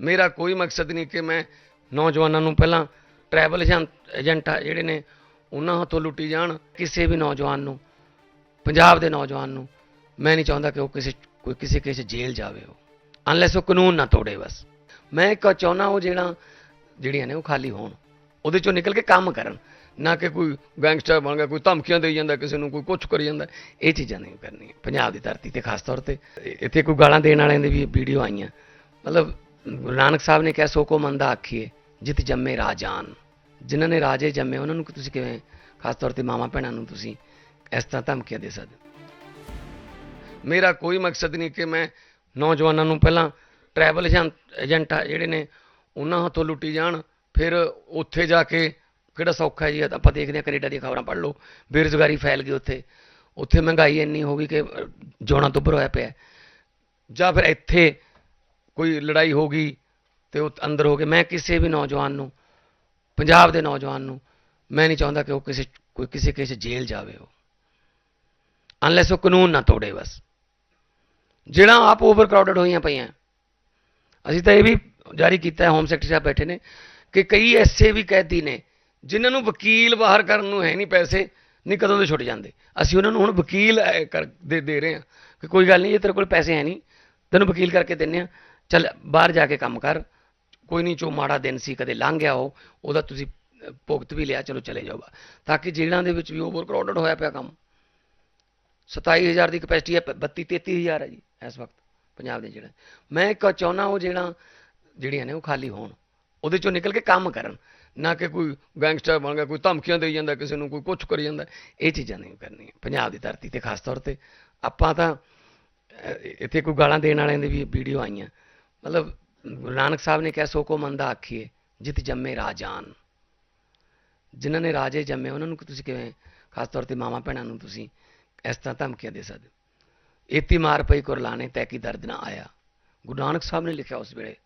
ਮੇਰਾ ਕੋਈ ਮਕਸਦ ਨਹੀਂ ਕਿ ਮੈਂ ਨੌਜਵਾਨਾਂ ਨੂੰ ਪਹਿਲਾਂ ਟਰੈਵਲ ਏਜੰਟ ਜਿਹੜੇ ਨੇ, ਉਹਨਾਂ ਹੱਥੋਂ ਲੁੱਟੀ ਜਾਣ, ਕਿਸੇ ਵੀ ਨੌਜਵਾਨ ਨੂੰ, ਪੰਜਾਬ ਦੇ ਨੌਜਵਾਨ ਨੂੰ। ਮੈਂ ਨਹੀਂ ਚਾਹੁੰਦਾ ਕਿ ਉਹ ਕਿਸੇ ਕੋਈ ਕਿਸੇ ਕਿਸੇ ਜੇਲ੍ਹ ਜਾਵੇ ਉਹ। ਅਨਲੈਸ ਉਹ ਕਾਨੂੰਨ ਨਾ ਤੋੜੇ ਬਸ। ਮੈਂ ਇੱਕ ਚਾਹੁੰਦਾ ਉਹ ਜਿਹੜਾ ਜਿਹੜੀਆਂ ਨੇ ਉਹ ਖਾਲੀ ਹੋਣ। ਉਹਦੇ ਚੋਂ ਨਿਕਲ ਕੇ ਕੰਮ ਕਰਨ। ਨਾ ਕਿ ਕੋਈ ਗੈਂਗਸਟਰ ਬਣ ਗਿਆ, ਕੋਈ ਧਮਕੀਆਂ ਦੇਈ ਜਾਂਦਾ, ਕਿਸੇ ਨੂੰ ਕੋਈ ਕੁਝ ਕਰੀ ਜਾਂਦਾ। ਇਹ ਚੀਜ਼ਾਂ ਨਹੀਂ ਕਰਨੀਆਂ। ਪੰਜਾਬ ਦੀ ਧਰਤੀ ਤੇ ਖਾਸ ਤੌਰ ਤੇ ਇੱਥੇ ਕੋਈ ਗਾਲਾਂ ਦੇਣ ਵਾਲਿਆਂ ਦੀ ਵੀ ਵੀਡੀਓ ਆਈਆਂ। ਮਤਲਬ ਗੁਰੂ ਨਾਨਕ ਸਾਹਿਬ ਨੇ ਕਿਹਾ ਸੋ ਕੋ ਮੰਦਾ ਆਖੀਏ ਜਿਤ ਜੰਮੇ ਰਾਜਾਨ। ਜਿਨ੍ਹਾਂ ਨੇ ਰਾਜੇ ਜੰਮੇ ਉਹਨਾਂ ਨੂੰ ਤੁਸੀਂ ਕਿਵੇਂ ਖਾਸ ਤੌਰ ਤੇ ਮਾਮਾ ਭੈਣਾਂ ਨੂੰ ਤੁਸੀਂ ਇਸ ਤਰ੍ਹਾਂ ਧਮਕੀਆਂ ਦੇ ਸਕਦੇ? ਮੇਰਾ ਕੋਈ ਮਕਸਦ ਨਹੀਂ ਕਿ ਮੈਂ ਨੌਜਵਾਨਾਂ ਨੂੰ ਪਹਿਲਾਂ ਟਰੈਵਲ ਏਜੰਟ ਜਿਹੜੇ ਨੇ ਉਹਨਾਂ ਹੱਥੋਂ ਲੁੱਟੀ ਜਾਣ ਫਿਰ ਉੱਥੇ ਜਾ ਕੇ ਕਿਹੜਾ ਸੌਖਾ ਜੀ ਆਪਾਂ ਦੇਖਦੇ ਹਾਂ ਕੈਨੇਡਾ ਦੀਆਂ ਖਬਰਾਂ ਪੜ੍ਹ ਲਓ ਬੇਰੁਜ਼ਗਾਰੀ ਫੈਲ ਗਈ ਉੱਥੇ। ਉੱਥੇ ਮਹਿੰਗਾਈ ਇੰਨੀ ਹੋ ਗਈ ਕਿ ਅਹ, ਜਿਉਣਾ ਦੁੱਭਰ ਹੋਇਆ ਪਿਆ। ਜਾਂ ਫਿਰ ਇੱਥੇ ਕੋਈ ਲੜਾਈ ਹੋ ਗਈ ਤੇ ਉਹ ਅੰਦਰ ਹੋ ਕੇ, ਮੈਂ ਕਿਸੇ ਵੀ ਨੌਜਵਾਨ ਨੂੰ, ਪੰਜਾਬ ਦੇ ਨੌਜਵਾਨ ਨੂੰ, ਮੈਂ ਨਹੀਂ ਚਾਹੁੰਦਾ ਕਿ ਉਹ ਕਿਸੇ, ਕੋਈ ਕਿਸੇ ਕਿਸੇ ਜੇਲ੍ਹ ਜਾਵੇ ਉਹ। ਅਨਲੈਸ ਉਹ ਕਾਨੂੰਨ ਨਾ ਤੋੜੇ ਬਸ। ਜਿਹੜਾ ਆਪ ਓਵਰ ਕਰਾਊਡਡ ਹੋਈਆਂ ਪਈਆਂ। ਅਸੀਂ ਤਾਂ ਇਹ ਵੀ ਜਾਰੀ ਕੀਤਾ ਹੈ ਹੋਮ ਸੈਕਟਰੀ ਸਾਹਿਬ ਬੈਠੇ ਨੇ ਕਿ ਕਈ ਐਸੇ ਵੀ ਕੈਦੀ ਨੇ ਜਿਨ੍ਹਾਂ ਨੂੰ ਵਕੀਲ ਬਾਹਰ ਕਰਨ ਨੂੰ ਹੈ ਨਹੀਂ ਪੈਸੇ, ਨਹੀਂ ਕਦੋਂ ਦੇ ਛੁੱਟ ਜਾਂਦੇ। ਅਸੀਂ ਉਹਨਾਂ ਨੂੰ ਹੁਣ ਵਕੀਲ ਕਰ, ਦੇ ਦੇ ਰਹੇ ਹਾਂ ਕਿ ਕੋਈ ਗੱਲ ਨਹੀਂ, ਜੇ ਤੇਰੇ ਕੋਲ ਪੈਸੇ ਹੈ ਨਹੀਂ, ਤੈਨੂੰ ਵਕੀਲ ਕਰਕੇ ਦਿੰਨੇ ਆ ਚੱਲ ਬਾਹਰ ਜਾ ਕੇ ਕੰਮ ਕਰ। ਕੋਈ ਨਹੀਂ ਜੋ ਮਾੜਾ ਦਿਨ ਸੀ, ਕਦੇ ਲੰਘ ਗਿਆ ਉਹ, ਉਹਦਾ ਤੁਸੀਂ ਭੁਗਤ ਵੀ ਲਿਆ, ਚਲੋ ਚਲੇ ਜਾਓ ਤਾਂ ਕਿ ਜੇਲ੍ਹਾਂ ਦੇ ਵਿੱਚ ਵੀ ਓਵਰ ਕਰਾਊਡਡ ਹੋਇਆ ਪਿਆ ਕੰਮ। 27000 ਦੀ ਕਪੈਸਿਟੀ ਹੈ 32 33000 ਹੈ ਜੀ, ਇਸ ਵਕਤ, ਪੰਜਾਬ ਦੇ ਜਿਹੜਾ ਮੈਂ ਇੱਕ ਚਾਹੁੰਦਾ ਉਹ ਜਿਹੜਾ ਜਿਹੜੀਆਂ ਨੇ ਉਹ ਖਾਲੀ ਹੋਣ। ਉਹਦੇ ਚੋਂ ਨਿਕਲ ਕੇ ਕੰਮ ਕਰਨ। ਨਾ ਕਿ ਕੋਈ ਗੈਂਗਸਟਰ ਬਣ ਗਿਆ, ਕੋਈ ਧਮਕੀਆਂ ਦੇਈ ਜਾਂਦਾ, ਕਿਸੇ ਨੂੰ ਕੋਈ ਕੁਝ ਕਰੀ ਜਾਂਦਾ। ਇਹ ਚੀਜ਼ਾਂ ਨਹੀਂ ਕਰਨੀਆਂ, ਪੰਜਾਬ ਦੀ ਧਰਤੀ ਤੇ ਖਾਸ ਤੌਰ ਤੇ। ਆਪਾਂ ਤਾਂ ਇੱਥੇ ਕੋਈ ਗਾਲਾਂ ਦੇਣ ਵਾਲਿਆਂ ਦੀ ਵੀ ਵੀਡੀਓ ਆਈਆਂ। ਮਤਲਬ ਗੁਰੂ ਨਾਨਕ ਸਾਹਿਬ ਨੇ ਕਿਹਾ, ਸੋ ਕੋ ਮੰਦਾ ਆਖੀਏ ਜਿਤ ਜੰਮੇ ਰਾਜਾਨ ਜਿਨ੍ਹਾਂ ਨੇ ਰਾਜੇ ਜੰਮੇ, ਉਹਨਾਂ ਨੂੰ ਤੁਸੀਂ ਕਿਵੇਂ, ਖਾਸ ਤੌਰ ਤੇ ਮਾਮਾ ਭੈਣਾਂ ਨੂੰ ਤੁਸੀਂ ਇਸ ਤਰ੍ਹਾਂ ਧਮਕੀਆਂ ਦੇ ਸਕਦੇ ਹੋ। ਏਤੀ ਮਾਰ ਪਈ ਕੁਰਲਾਣੇ ਤੈ ਕੀ ਦਰਦ ਨਾ ਆਇਆ ਗੁਰੂ ਨਾਨਕ ਸਾਹਿਬ ਨੇ ਲਿਖਿਆ ਉਸ ਵੇਲੇ